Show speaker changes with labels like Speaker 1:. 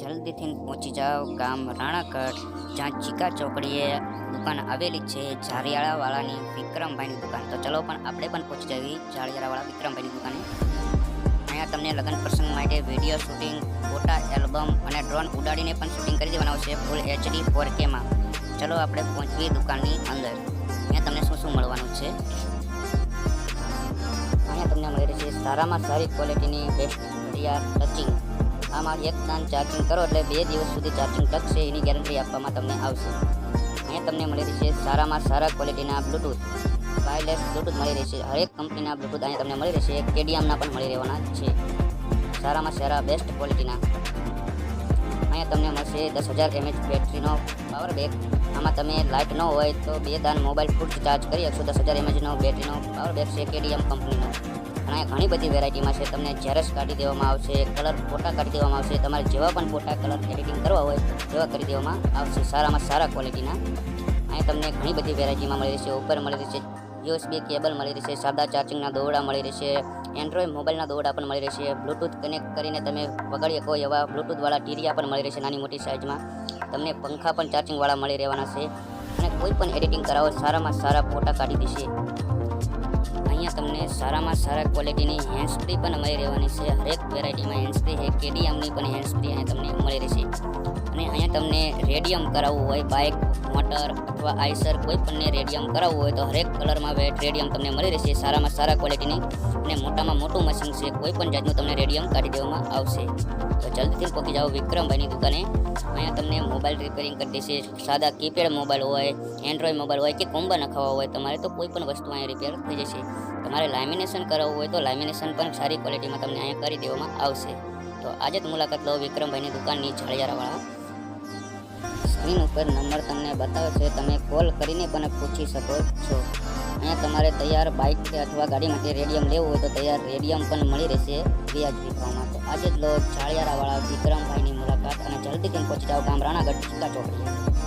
Speaker 1: જલ્દીથી પહોંચી જાઓ. ગામ રાણાગઢ જ્યાં ચીકા ચોકડીએ દુકાન આવેલી છે. જારિયાળાવાળાની વિક્રમભાઈની દુકાન. તો ચલો પણ આપણે પણ પહોંચી જવી જાળિયાળાવાળા વિક્રમભાઈની દુકાને. અહીંયા તમને લગ્ન પ્રસંગ માટે વીડિયો શૂટિંગ, ફોટા, એલ્બમ અને ડ્રોન ઉડાડીને પણ શૂટિંગ કરી દેવાનું છે ફૂલ એચડી ફોર કેમાં ચલો આપણે પહોંચવી દુકાનની અંદર. અહીંયા તમને શું શું મળવાનું છે? અહીંયા તમને મળી રહેશે સારામાં સારી ક્વોલિટીની બેસ્ટ ઘડિયાળ, ટચિંગ. આમાં એક દાન ચાર્જિંગ કરો એટલે બે દિવસ સુધી ચાર્જિંગ ટકશે એની ગેરંટી આપવામાં તમને આવશે. અહીંયા તમને મળી રહેશે સારામાં સારા ક્વોલિટીના બ્લૂટૂથ વાયરલેસ બ્લૂટૂથ મળી રહેશે. હરેક કંપનીના બ્લૂટૂથ અહીંયા તમને મળી રહેશે. કેડીએમના પણ મળી રહેવાના છે. સારામાં સારા બેસ્ટ ક્વોલિટીના અહીંયા તમને મળશે દસ હજાર એમએચ બેટરીનો પાવર બેક આમાં તમે લાઇટ ન હોય તો બે દાન મોબાઈલ ફૂટ ચાર્જ કરી શકશો. દસ હજાર એમએચનો બેટરીનો પાવર બેક છે કેડીએમ કંપનીનો અને ઘણી બધી વેરાયટીમાં છે. તમને ઝેરસ કાઢી દેવામાં આવશે કલર ફોટા કાઢી દેવામાં આવશે. તમારે જેવા પણ ફોટા કલર એડિટિંગ કરવા હોય, તેવા કરી દેવામાં આવશે. સારામાં સારા ક્વોલિટીના અહીંયા તમને ઘણી બધી વેરાયટીમાં મળી રહેશે. ઉપર મળી રહેશે યુએસબી કેબલ મળી રહેશે. સાદા ચાર્જિંગના દોરડા મળી રહેશે. એન્ડ્રોઈડ મોબાઈલના દોરડા પણ મળી રહેશે. બ્લૂટૂથ કનેક્ટ કરીને તમે વગાડી શકો એવા બ્લૂટૂથવાળા ટીરિયા પણ મળી રહેશે નાની મોટી સાઇઝમાં તમને પંખા પણ ચાર્જિંગવાળા મળી રહેવાના છે. અને કોઈ પણ એડિટિંગ કરાવો, સારામાં સારા ફોટા કાઢી દેશે. અહીંયા તમને સારામાં સારા ક્વોલિટીની હેન્ડ ફ્રી પણ મળી રહેવાની છે. હરેક વેરાયટીમાં હેન્ડ ફ્રી છે. કેડીએમની પણ હેન્ડ ફ્રી અહીંયા તમને મળી રહેશે. અને તમને રેડિયમ કરાવવું હોય, બાઇક, મોટર અથવા આઈસર કોઈ પણને રેડિયમ કરાવવું હોય તો હરેક કલરમાં રેડિયમ તમને મળી રહેશે. સારામાં સારા ક્વોલિટીની અને મોટામાં મોટું મશીન છે, કોઈ પણ જાતનું તમને રેડિયમ કાઢી દેવામાં આવશે. તો જલ્દીથી પહોંચી જાઓ વિક્રમભાઈની દુકાને. અહીંયા તમને મોબાઈલ રિપેરિંગ કરી દેશે. સાદા કીપેડ મોબાઈલ હોય, એન્ડ્રોઈડ મોબાઈલ હોય કે કોમ્બા નખાવા હોય, તમારે તો કોઈ પણ વસ્તુ અહીંયા રિપેર થઈ જશે. તમારે લામિનેશન કરાવવું હોય તો લામિનેશન પણ સારી ક્વોલિટીમાં તમને અહીંયા કરી દેવામાં આવશે. તો આજે જ મુલાકાત લો વિક્રમભાઈની દુકાનની જાળિયારાવાળા સ્ક્રીન ઉપર નંબર તમને બતાવે છે તમે કોલ કરીને પણ પૂછી શકો છો. અહીંયા તમારે તૈયાર બાઇક કે અથવા ગાડી માટે રેડિયમ લેવું હોય તો તૈયાર રેડિયમ પણ મળી રહેશે વ્યાજબી ભાવમાં તો આજે જ લો ચાળિયારાવાળા વિક્રમભાઈની મુલાકાત અને જલ્દીથી પહોંચી જાઓ ગામ રાણાગઢ ચીકા ચોકડીએ.